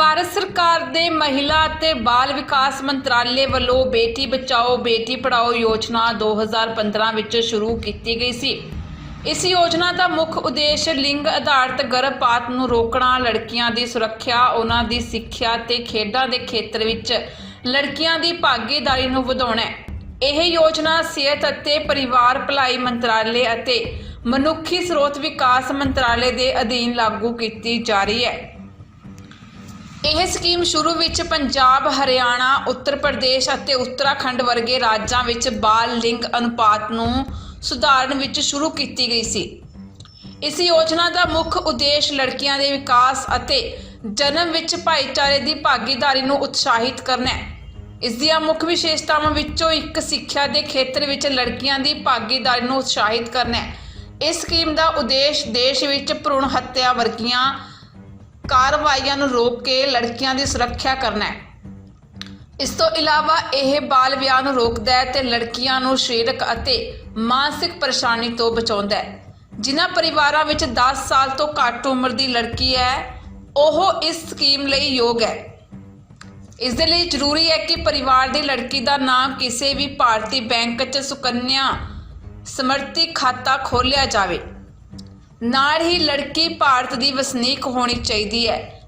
ਭਾਰਤ ਸਰਕਾਰ ਦੇ ਮਹਿਲਾ ਅਤੇ ਬਾਲ ਵਿਕਾਸ ਮੰਤਰਾਲੇ ਵੱਲੋਂ ਬੇਟੀ ਬਚਾਓ, ਬੇਟੀ ਪੜਾਓ ਯੋਜਨਾ 2015 ਵਿੱਚ ਸ਼ੁਰੂ ਕੀਤੀ ਗਈ ਸੀ। ਇਸ ਯੋਜਨਾ ਦਾ ਮੁੱਖ ਉਦੇਸ਼ ਲਿੰਗ ਆਧਾਰਿਤ ਗਰਭਪਾਤ ਨੂੰ ਰੋਕਣਾ, ਲੜਕੀਆਂ ਦੀ ਸੁਰੱਖਿਆ, ਉਹਨਾਂ ਦੀ ਸਿੱਖਿਆ ਤੇ ਖੇਡਾਂ ਦੇ ਖੇਤਰ ਵਿੱਚ ਲੜਕੀਆਂ ਦੀ ਭਾਗੀਦਾਰੀ ਨੂੰ ਵਧਾਉਣਾ ਹੈ। ਇਹ ਯੋਜਨਾ ਸਿਹਤ ਅਤੇ ਪਰਿਵਾਰ ਭਲਾਈ ਮੰਤਰਾਲੇ ਅਤੇ ਮਨੁੱਖੀ ਸਰੋਤ ਵਿਕਾਸ ਮੰਤਰਾਲੇ ਦੇ ਅਧੀਨ ਲਾਗੂ ਕੀਤੀ ਜਾ ਰਹੀ ਹੈ। ਇਹ ਸਕੀਮ ਸ਼ੁਰੂ ਵਿੱਚ ਪੰਜਾਬ, ਹਰਿਆਣਾ, ਉੱਤਰ ਪ੍ਰਦੇਸ਼ ਅਤੇ ਉੱਤਰਾਖੰਡ ਵਰਗੇ ਰਾਜਾਂ ਵਿੱਚ ਬਾਲ ਲਿੰਗ ਅਨੁਪਾਤ ਨੂੰ ਸੁਧਾਰਨ ਵਿੱਚ ਸ਼ੁਰੂ ਕੀਤੀ ਗਈ ਸੀ। ਇਸ ਯੋਜਨਾ ਦਾ ਮੁੱਖ ਉਦੇਸ਼ ਲੜਕੀਆਂ ਦੇ ਵਿਕਾਸ ਅਤੇ ਜਨਮ ਵਿੱਚ ਭਾਈਚਾਰੇ ਦੀ ਭਾਗੀਦਾਰੀ ਨੂੰ ਉਤਸ਼ਾਹਿਤ ਕਰਨਾ ਹੈ। ਇਸ ਦੀਆਂ ਮੁੱਖ ਵਿਸ਼ੇਸ਼ਤਾਵਾਂ ਵਿੱਚੋਂ ਇੱਕ ਸਿੱਖਿਆ ਦੇ ਖੇਤਰ ਵਿੱਚ ਲੜਕੀਆਂ ਦੀ ਭਾਗੀਦਾਰੀ ਨੂੰ ਉਤਸ਼ਾਹਿਤ ਕਰਨਾ ਹੈ। ਇਸ ਸਕੀਮ ਦਾ ਉਦੇਸ਼ ਦੇਸ਼ ਵਿੱਚ ਭਰੂਣ ਹੱਤਿਆ ਵਰਗੀਆਂ ਕਾਰਵਾਈਆਂ ਨੂੰ ਰੋਕ ਕੇ ਲੜਕੀਆਂ ਦੀ ਸੁਰੱਖਿਆ ਕਰਨਾ ਹੈ। ਇਸ ਤੋਂ ਇਲਾਵਾ ਇਹ ਬਾਲ ਵਿਆਹ ਨੂੰ ਰੋਕਦਾ ਹੈ ਤੇ ਲੜਕੀਆਂ ਨੂੰ ਸਰੀਰਕ ਅਤੇ ਮਾਨਸਿਕ ਪਰੇਸ਼ਾਨੀ ਤੋਂ ਬਚਾਉਂਦਾ ਹੈ। ਜਿਨ੍ਹਾਂ ਪਰਿਵਾਰਾਂ ਵਿੱਚ 10 ਸਾਲ ਤੋਂ ਘੱਟ ਉਮਰ ਦੀ ਲੜਕੀ ਹੈ, ਉਹ ਇਸ ਸਕੀਮ ਲਈ ਯੋਗ ਹੈ। ਇਸ ਦੇ ਲਈ ਜ਼ਰੂਰੀ ਹੈ ਕਿ ਪਰਿਵਾਰ ਦੀ ਲੜਕੀ ਦਾ ਨਾਮ ਕਿਸੇ ਵੀ ਭਾਰਤੀ ਬੈਂਕ 'ਚ ਸੁਕੰਨਿਆ ਸਮਰਤੀ ਖਾਤਾ ਖੋਲ੍ਹਿਆ ਜਾਵੇ। ਨਾਲ ਹੀ ਲੜਕੀ ਭਾਰਤ ਦੀ ਵਸਨੀਕ ਹੋਣੀ ਚਾਹੀਦੀ ਹੈ।